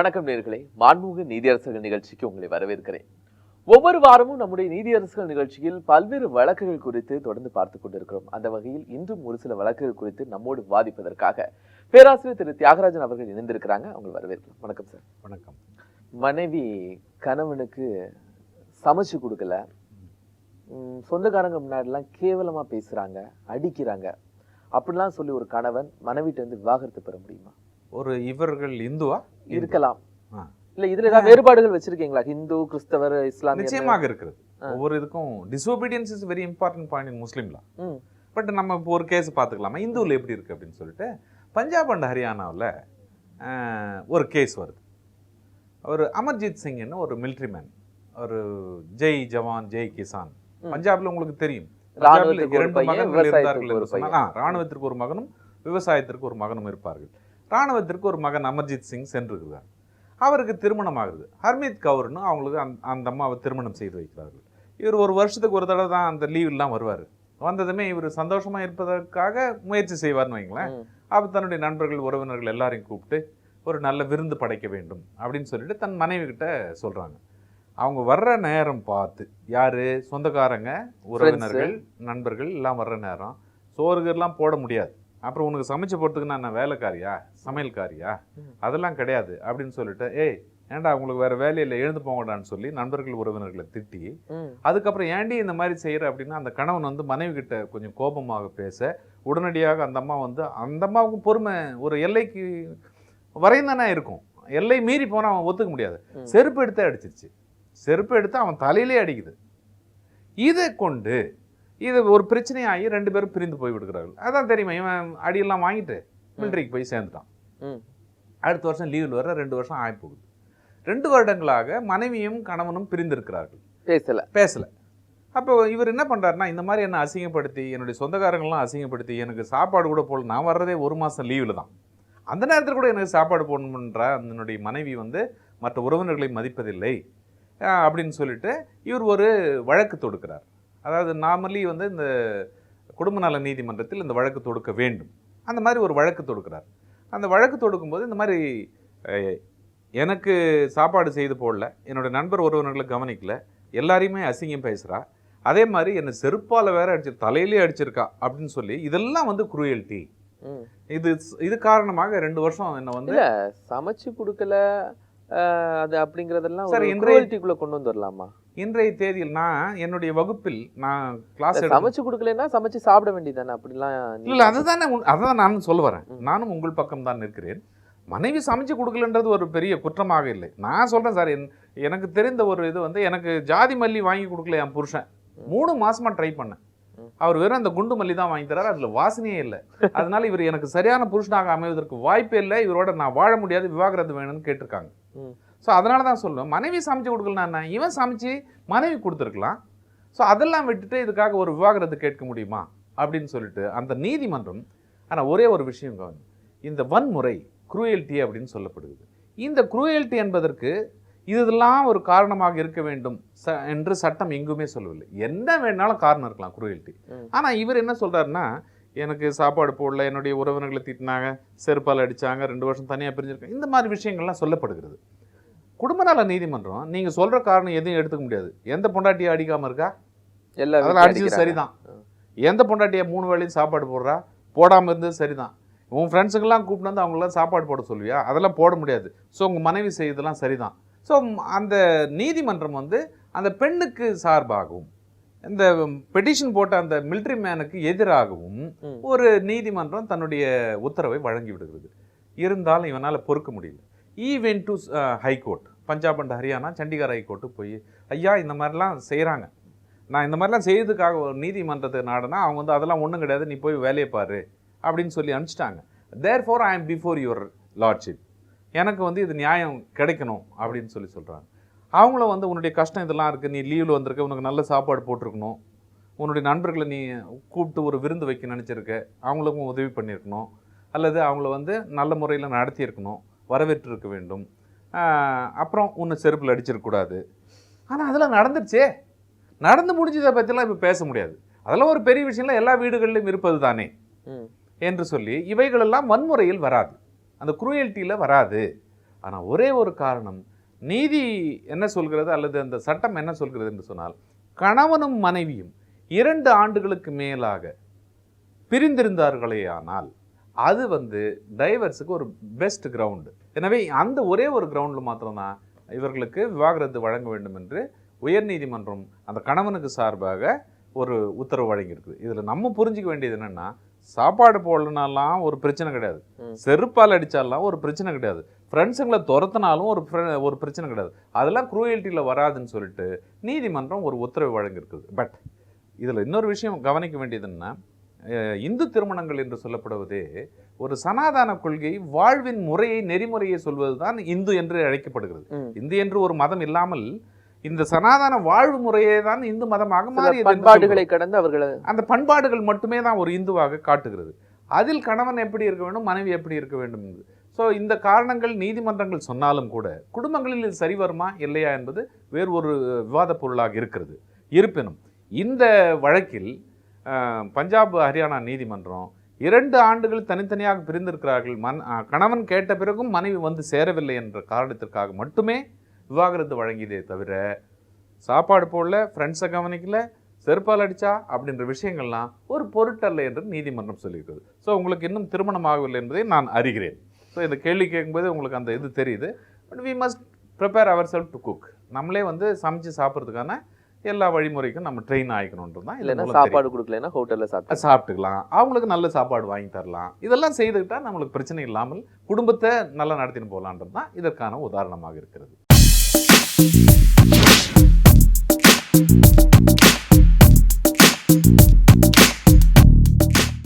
வணக்கம் நேர்களே. மாண்புமிகு நீதியரசர்கள் நிகழ்ச்சிக்கு உங்களை வரவேற்கிறேன். ஒவ்வொரு வாரமும் நம்முடைய நீதியரசர்கள் நிகழ்ச்சியில் பல்வேறு வழக்குகள் குறித்து தொடர்ந்து பார்த்து கொண்டிருக்கிறோம். அந்த வகையில் இன்றும் ஒரு சில வழக்குகள் குறித்து நம்மோடு விவாதிப்பதற்காக பேராசிரியர் திரு தியாகராஜன் அவர்கள் இணைந்திருக்கிறாங்க. அவங்க வரவேற்கலாம் வணக்கம் சார். வணக்கம். மனைவி கணவனுக்கு சமைச்சு கொடுக்கல. உம், சொந்தக்காரங்க முன்னாடிலாம் கேவலமா பேசுறாங்க அடிக்கிறாங்க. அப்படிலாம் சொல்லி ஒரு கணவன் மனைவிட்ட இருந்து விவாகரத்து பெற முடியுமா? ஒரு இவர்கள் இந்துவா? இருக்கலாம். இல்ல இதுல ஏதாவது வேறுபாடுகள் வச்சிருக்கீங்களா? ஹிந்து கிறிஸ்தவர் இஸ்லாமிய நிச்சயமாக இருக்கிறது. ஒவ்வொரு இதுக்கும் disobedience is very important point in முஸ்லீம்ல பட் நம்ம இப்போ ஒரு கேஸ் பார்த்துக்கலாமா? இந்துவில் எப்படி இருக்கு அப்படின்னு சொல்லிட்டு பஞ்சாப் அண்ட் ஹரியானாவில் ஒரு கேஸ் வருது. ஒரு அமர்ஜித் சிங்னு ஒரு military மேன் ஒரு ஜெய் ஜவான் ஜெய் கிசான். பஞ்சாப்ல உங்களுக்கு தெரியும். இரண்டு மகன்கள் இருந்தார்கள் ராணுவத்திற்கு ஒரு மகனும் விவசாயத்திற்கு ஒரு மகனும் இருப்பார்கள். ராணுவத்திற்கு ஒரு மகன் அமர்ஜித் சிங் சென்றிருக்கிறார். அவருக்கு திருமணம் ஆகுது ஹர்மீத் கவுர்னு அவங்களுக்கு அந்த அந்த அம்மாவை திருமணம் செய்து வைக்கிறார்கள். இவர் ஒரு வருஷத்துக்கு ஒரு தடவை தான் அந்த லீவெல்லாம் வருவார். வந்ததுமே இவர் சந்தோஷமா இருப்பதற்காக முயற்சி செய்வார்னு வைங்களேன். அப்போ தன்னுடைய நண்பர்கள் உறவினர்கள் எல்லாரையும் கூப்பிட்டு ஒரு நல்ல விருந்து படைக்க வேண்டும் அப்படின்னு சொல்லிட்டு தன் மனைவி கிட்ட சொல்றாங்க. அவங்க வர்ற நேரம் பார்த்து யாரு? சொந்தக்காரங்க உறவினர்கள் நண்பர்கள் எல்லாம் வர்ற நேரம். சோறுகெல்லாம் போட முடியாது. அப்புறம் உனக்கு சமைச்சு போறதுக்கு நான் வேலைக்காரியா? சமையல்காரியா. அதெல்லாம் கிடையாது அப்படின்னு சொல்லிட்டு ஏய் ஏன்டா உங்களுக்கு வேற வேலையில எழுந்து போங்கடான்னு சொல்லி நண்பர்கள் உறவினர்களை திட்டி அதுக்கப்புறம் ஏன்டி இந்த மாதிரி செய்யற? அப்படின்னா அந்த கணவன் வந்து மனைவி கிட்ட கொஞ்சம் கோபமாக பேச உடனடியாக அந்த அம்மா வந்து அந்த அம்மாவுக்கும் பொறுமை ஒரு எல்லைக்கு வரையும் தானே இருக்கும். எல்லை மீறி போனால் அவன் ஒத்துக்க முடியாது. செருப்பு எடுத்து அடிச்சிருச்சு. செருப்பு எடுத்து அவன் தலையிலே அடிக்குது. இதை கொண்டு இது ஒரு பிரச்சனையாகி ரெண்டு பேரும் பிரிந்து போய் விடுகிறார்கள். அதான் தெரியுமா இவன் அடியெல்லாம் வாங்கிட்டு மிலிட்ரிக்கு போய் சேர்ந்துட்டான். அடுத்த வருஷம் லீவில் வர ரெண்டு வருஷம் ஆகி போகுது. ரெண்டு வருடங்களாக மனைவியும் கணவனும் பிரிந்திருக்கிறார்கள். பேசல. பேசல. அப்போ இவர் என்ன பண்றாருன்னா இந்த மாதிரி என்ன அசிங்கப்படுத்தி என்னுடைய சொந்தக்காரங்களாம் அசிங்கப்படுத்தி எனக்கு சாப்பாடு கூட போடல. நான் வர்றதே ஒரு மாதம் லீவில் தான். அந்த நேரத்தில் கூட எனக்கு சாப்பாடு போடணுன்ற என்னுடைய மனைவி வந்து மற்ற உறவினர்களை மதிப்பதில்லை அப்படின்னு சொல்லிட்டு இவர் ஒரு வழக்கு தொடுக்கிறார். அதாவது நார்மலி வந்து இந்த குடும்ப நல நீதிமன்றத்தில் இந்த வழக்கு தொடுக்க வேண்டும். அந்த மாதிரி ஒரு வழக்கு தொடுக்கிறார். அந்த வழக்கு தொடுக்கும்போது இந்த மாதிரி எனக்கு சாப்பாடு செய்து போடல என்னோட நண்பர் உறவினர்களை கவனிக்கல எல்லாரையுமே அசிங்கம் பேசுகிறா அதே மாதிரி என்னை செருப்பால் வேற அடிச்சு தலையிலே அடிச்சிருக்கா அப்படின்னு சொல்லி இதெல்லாம் வந்து குரூயல்ட்டி ம். இது இது காரணமாக ரெண்டு வருஷம் என்னை வந்து சமைச்சு கொடுக்கல அது அப்படிங்கறதெல்லாம் சரி, குரூவல்ட்டிக்குள்ள கொண்டு வந்துடலாமா இன்றைய தேதியில் நான் என்னுடைய வகுப்பில் நான் கிளாஸ் சமைச்சு கொடுக்கலன்னா சமைச்சு சாப்பிட வேண்டியதானே அப்படிலாம் இல்லை அதுதானே அதான் நானும் சொல்ல வரேன். நானும் உங்கள் பக்கம் தான் நிற்கிறேன் மனைவி சமைச்சு கொடுக்கலன்றது ஒரு பெரிய குற்றமாக இல்லை நான் சொல்றேன் சார் என்- எனக்கு தெரிந்த ஒரு இது வந்து எனக்கு ஜாதி மல்லி வாங்கி கொடுக்கல என் புருஷன். மூணு மாசமா ட்ரை பண்ணேன். அவர் வெறும் அந்த குண்டு மல்லி தான் வாங்கி தராரு அதுல வாசனையே இல்லை அதனால இவர் எனக்கு சரியான புருஷனாக அமைவதற்கு வாய்ப்பே இல்லை இவரோட நான் வாழ முடியாது விவாகரத்து வேணும்னு கேட்டிருக்காங்க. ஸோ அதனால தான் சொல்லுவேன் மனைவி சமைச்சு கொடுக்கலாம் என்ன? இவன் சமைச்சு மனைவி கொடுத்துருக்கலாம். ஸோ அதெல்லாம் விட்டுட்டு இதுக்காக ஒரு விவாகரத்து கேட்க முடியுமா? அப்படின்னு சொல்லிட்டு அந்த நீதிமன்றம் ஆனால் ஒரே ஒரு விஷயம் கவனி இந்த வன்முறை குரூயல்ட்டி அப்படின்னு சொல்லப்படுகிறது. இந்த குரூயல்ட்டி என்பதற்கு இதெல்லாம் ஒரு காரணமாக இருக்க வேண்டும் ச என்று சட்டம் எங்குமே சொல்லவில்லை. என்ன வேணாலும் காரணம் இருக்கலாம் குரூயல்ட்டி. ஆனால் இவர் என்ன சொல்றாருன்னா எனக்கு சாப்பாடு போடல என்னுடைய உறவினர்களை திட்டினாங்க செருப்பால் அடிச்சாங்க ரெண்டு வருஷம் தனியாக பிரிஞ்சிருக்காங்க. இந்த மாதிரி விஷயங்கள்லாம் சொல்லப்படுகிறது. குடும்ப நல நீதிமன்றம் நீங்க சொல்ற காரணம் எதையும் எடுத்துக்க முடியாது. எந்த பொண்டாட்டியை அடிக்காம இருக்கா? எல்லா அதெல்லாம் அடிச்சது. சரிதான். எந்த பொண்டாட்டியை மூணு வேளையும் சாப்பாடு போடுறா? போடாம இருந்தது சரிதான். உன் ஃப்ரெண்ட்ஸுங்கெல்லாம் கூப்பிட்டு வந்து அவங்களாம் சாப்பாடு போட சொல்லுவியா? அதெல்லாம் போட முடியாது. ஸோ உங்கள் மனைவி செய்யறதெல்லாம் சரிதான். ஸோ அந்த நீதிமன்றம் வந்து அந்த பெண்ணுக்கு சார்பாகவும் இந்த பெட்டிஷன் போட்ட அந்த மிலிட்ரி மேனுக்கு எதிராகவும். ஒரு நீதிமன்றம் தன்னுடைய உத்தரவை வழங்கி விடுகிறது. இருந்தாலும் இவனால் பொறுக்க முடியல. Even to high court Punjab and Haryana Chandigarh high court போய் ஐயா இந்த மாதிரிலாம் செய்கிறாங்க நான் இந்த மாதிரிலாம் செய்யறதுக்காக ஒரு நீதிமன்றத்தை நாடுனா அவங்க வந்து அதெல்லாம் ஒன்றும் கிடையாது. நீ போய் வேலையை பாரு. அப்படின்னு சொல்லி அனுப்பிச்சிட்டாங்க. Therefore I am before your lordship எனக்கு வந்து இது நியாயம் கிடைக்கணும். அப்படின்னு சொல்லி சொல்கிறாங்க அவங்களும் வந்து உன்னுடைய கஷ்டம் இதெல்லாம் இருக்குது நீ லீவில் வந்திருக்க. உனக்கு நல்ல சாப்பாடு போட்டிருக்கணும். உன்னுடைய நண்பர்களை நீ கூப்பிட்டு ஒரு விருந்து வைக்க நினச்சிருக்க. அவங்களுக்கும் உதவி பண்ணியிருக்கணும். அல்லது அவங்கள வந்து நல்ல முறையில் நடத்தியிருக்கணும். வரவேற்றிருக்க வேண்டும். அப்புறம் உன்னை செருப்பில் அடிச்சிருக்கக்கூடாது ஆனால் அதெல்லாம் நடந்துருச்சே. நடந்து முடிஞ்சதை பற்றிலாம் இப்போ பேச முடியாது. அதெல்லாம் ஒரு பெரிய விஷயம்லாம் எல்லா வீடுகளிலும் இருப்பது தானே. என்று சொல்லி இவைகளெல்லாம் வன்முறையில் வராது. அந்த குரூயல்ட்டியில் வராது. ஆனால் ஒரே ஒரு காரணம். நீதி என்ன சொல்கிறது அல்லது அந்த சட்டம் என்ன சொல்கிறது என்று சொன்னால் கணவனும் மனைவியும் இரண்டு ஆண்டுகளுக்கு மேலாக பிரிந்திருந்தார்களே ஆனால் அது வந்து டைவர்ஸுக்கு ஒரு பெஸ்ட் கிரவுண்டு எனவே அந்த ஒரே ஒரு கிரவுண்டில் மாத்திரம்தான் இவர்களுக்கு விவாகரத்து வழங்க வேண்டும் என்று உயர்நீதிமன்றம் அந்த கணவனுக்கு சார்பாக ஒரு உத்தரவு வழங்கியிருக்குது இதில் நம்ம புரிஞ்சிக்க வேண்டியது என்னன்னா சாப்பாடு போடலனாலாம் ஒரு பிரச்சனை கிடையாது. செருப்பால் அடிச்சாலாம் ஒரு பிரச்சனை கிடையாது. ஃப்ரெண்ட்ஸுங்களை துரத்தினாலும் ஒரு ஒரு பிரச்சனை கிடையாது. அதெல்லாம் குரூயல்ட்டியில் வராதுன்னு சொல்லிட்டு நீதிமன்றம் ஒரு உத்தரவு வழங்கியிருக்குது பட் இதில் இன்னொரு விஷயம் கவனிக்க வேண்டியது என்னன்னா அஹ், இந்து திருமணங்கள் என்று சொல்லப்படுவதே ஒரு சனாதன கொள்கை வாழ்வின் முறையை நெறிமுறையை சொல்வதுதான் இந்து என்று அழைக்கப்படுகிறது. இந்து என்று ஒரு மதம் இல்லாமல் இந்த சனாதன வாழ்வு முறையே தான் இந்து மதமாக மாறியது என்று பண்பாடுகளை கடந்து அவர்களை அந்த பண்பாடுகள் மட்டுமே தான் ஒரு இந்துவாக காட்டுகிறது. அதில் கணவன் எப்படி இருக்க வேண்டும் மனைவி எப்படி இருக்க வேண்டும் என்பது ஸோ இந்த காரணங்கள் நீதிமன்றங்கள் சொன்னாலும் கூட குடும்பங்களில் இது சரி வருமா இல்லையா என்பது வேறு ஒரு விவாத பொருளாக இருக்கிறது. இருப்பினும் இந்த வழக்கில் பஞ்சாப் ஹரியானா நீதிமன்றம் இரண்டு ஆண்டுகள் தனித்தனியாக பிரிந்திருக்கிறார்கள். மன் கணவன் கேட்ட பிறகும் மனைவி வந்து சேரவில்லை என்ற காரணத்திற்காக மட்டுமே விவாகரத்து வழங்கியதே தவிர சாப்பாடு போடல ஃப்ரெண்ட்ஸை கவனிக்கல செருப்பால் அடித்தா அப்படின்ற விஷயங்கள்லாம் ஒரு பொருட்டல்ல என்று நீதிமன்றம் சொல்லியிருக்குது ஸோ உங்களுக்கு இன்னும் திருமணம் ஆகவில்லை என்பதை நான் அறிகிறேன். ஸோ இந்த கேள்வி கேட்கும்போது உங்களுக்கு அந்த இது தெரியுது. But we must prepare our self to cook நம்மளே வந்து சமைச்சு சாப்பிட்றதுக்கான எல்லா வழிமுறைக்கும் நம்ம ட்ரெயின் ஆகிக்கணுன்றது தான் இல்லைன்னா. சாப்பாடு கொடுக்கலன்னா ஹோட்டல்ல சாப்பிட்டு சாப்பிட்டுக்கலாம். அவங்களுக்கு நல்ல சாப்பாடு வாங்கி தரலாம். இதெல்லாம் செய்துக்கிட்டா நம்மளுக்கு பிரச்சனை இல்லாமல் குடும்பத்தை நல்லா நடத்தின்னு போகலான்றது தான் இதற்கான உதாரணமாக இருக்கிறது.